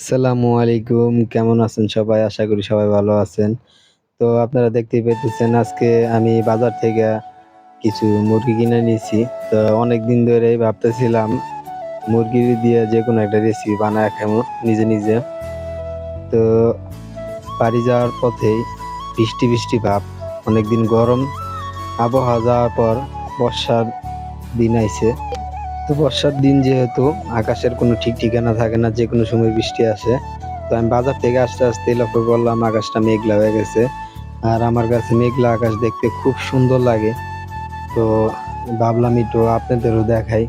আসসালামু আলাইকুম, কেমন আছেন সবাই? আশা করি সবাই ভালো আছেন। তো আপনারা দেখতেই পেতেছেন আজকে আমি বাজার থেকে কিছু মুরগি কিনে নিয়েছি। তো অনেক দিন ধরেই ভাবতেছিলাম, মুরগি দিয়ে যে কোনো একটা রেসিপি বানায় খাব, নিজে নিজে। তো বাড়ি যাওয়ার পথেই বৃষ্টি বৃষ্টি ভাব, অনেকদিন গরম, আবহাওয়া যাওয়ার পর বর্ষার দিন আইছে। তো বর্ষার দিন, যেহেতু আকাশের কোনো ঠিক ঠিকানা থাকে না, যে কোনো সময় বৃষ্টি আসে, তো আমি বাজার থেকে আসতে আসতে লক্ষ্য করলাম আকাশটা মেঘলা হয়ে গেছে। আর আমার কাছে মেঘলা আকাশ দেখতে খুব সুন্দর লাগে। তো ভাবলাম একটু আপনাদেরও দেখাই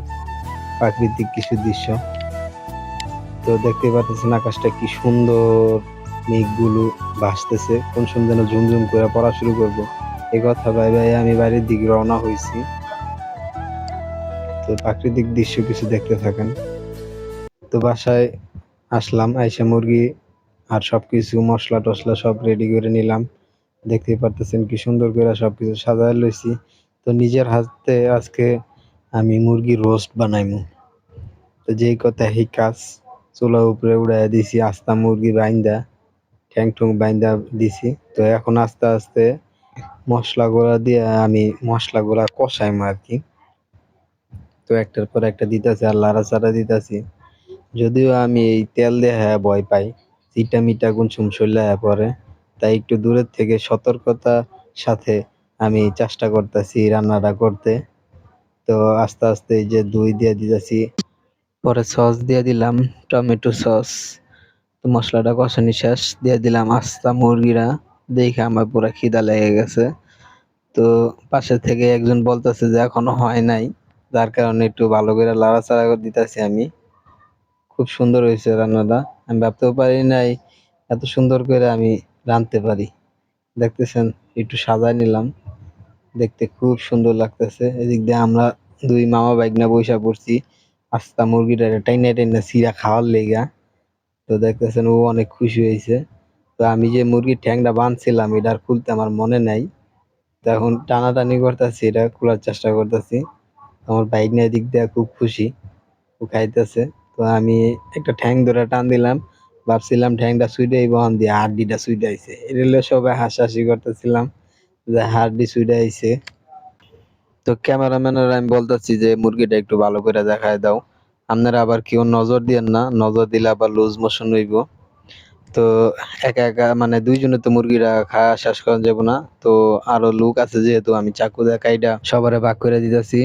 প্রাকৃতিক কিছু দৃশ্য। তো দেখতে পাচ্ছেন আকাশটা কি সুন্দর, মেঘগুলো ভাসতেছে। কোন সময় যেন ঝুমঝুম করে পড়া শুরু করব। এ কথা ভাই ভাই আমি বাড়ির দিকে রওনা হয়েছি। তো প্রাকৃতিক দৃশ্য কিছু দেখতে থাকেন। তো বাসায় আসলাম, আইসা মুরগি আর সবকিছু মশলা টসলা সব রেডি করে নিলাম। দেখতেই পারতেছেন কি সুন্দর করে সবকিছু সাজায় লইছি। তো নিজের হাতে আজকে আমি মুরগি রোস্ট বানাইমু। তো যেই কথা এই কাজ, চুলা উপরে উড়াইয়া দিছি, আস্তা মুরগি বাইন্দা ঠ্যাং ঠুং বাইন্দা দিছি। তো এখন আস্তে আস্তে মশলাগুলা দিয়ে আমি মশলাগুলা কষাইম আর কি। তো একটার পর একটা দিতেছি আর লাড়াচাড়া দিতেছি। যদিও আমি এই তেল দিয়ে হ্যাঁ ভয় পাই, চিটা মিটা গুণ সুমসল্লা হ্যাঁ পরে তাই একটু দূরের থেকে সতর্কতার সাথে আমি চেষ্টা করতেছি রান্নাটা করতে। তো আস্তে আস্তে এই যে দই দিয়ে দিতেছি, পরে সস দিয়ে দিলাম, টমেটো সস। তো মশলাটা কষানি শেষ, দিয়ে দিলাম আস্তা মুরগিরা। দেখে আমার পুরো খিদা লেগে গেছে। তো পাশে থেকে একজন বলতেছে যে এখনও হয় নাই। যার কারণে একটু ভালো করে লাড়াচাড়া করে দিতেছি আমি। খুব সুন্দর হয়েছে রান্নাটা। আমি ভাবতেও পারি নাই এত সুন্দর করে আমি রাঁধতে পারি। দেখতেছেন, একটু সাজায় নিলাম। দেখতে খুব সুন্দর লাগতেছে। এদিক দিয়ে আমরা দুই মামা বাইকনা বৈশা পড়ছি। আস্তা মুরগিটা টাইনা টাইনা সিরা খাওয়ার লেগা। তো দেখতেছেন, ও অনেক খুশি হয়েছে। তো আমি যে মুরগির ঠ্যাংটা বাঁধছিলাম এটা আর খুলতে আমার মনে নাই। তো এখন টানাটানি করতেছি, এটা খোলার চেষ্টা করতেছি। আমার বাইক নিয়ে দিক দিয়ে খুব খুশি, ও খাইতেছে। তো আমি একটা ঠ্যাং ধরে টান দিলাম, ভাবছিলাম ঠ্যাংটা সুইটাই বহন দিয়ে হাড্ডিটা সুইটা আইছে। হলে সবাই হাসাহাসি করতেছিলাম যে হাড্ডি সুইটা আইছে। তো ক্যামেরাম্যানের, আমি বলতেছি যে মুরগিটা একটু ভালো করে দেখায় দাও। আপনারা আবার কেউ নজর দিয়েন না, নজর দিলে আবার লুজ মোশন হইব। তো একা একা মানে দুইজনে তো মুরগিটা খাওয়া শেষ করা যাব না। তো আরও লোক আছে যেহেতু, আমি চাকু দিয়ে কাইটা সবারে ভাগ করে দিতেছি।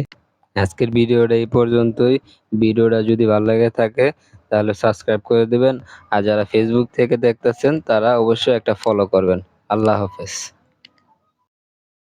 আজকের ভিডিওটা এই পর্যন্তই। ভিডিওটা যদি ভালো লাগে থাকে, তাহলে সাবস্ক্রাইব করে দেবেন। আর যারা ফেসবুক থেকে দেখতেছেন, তারা অবশ্যই একটা ফলো করবেন। আল্লাহ হাফেজ।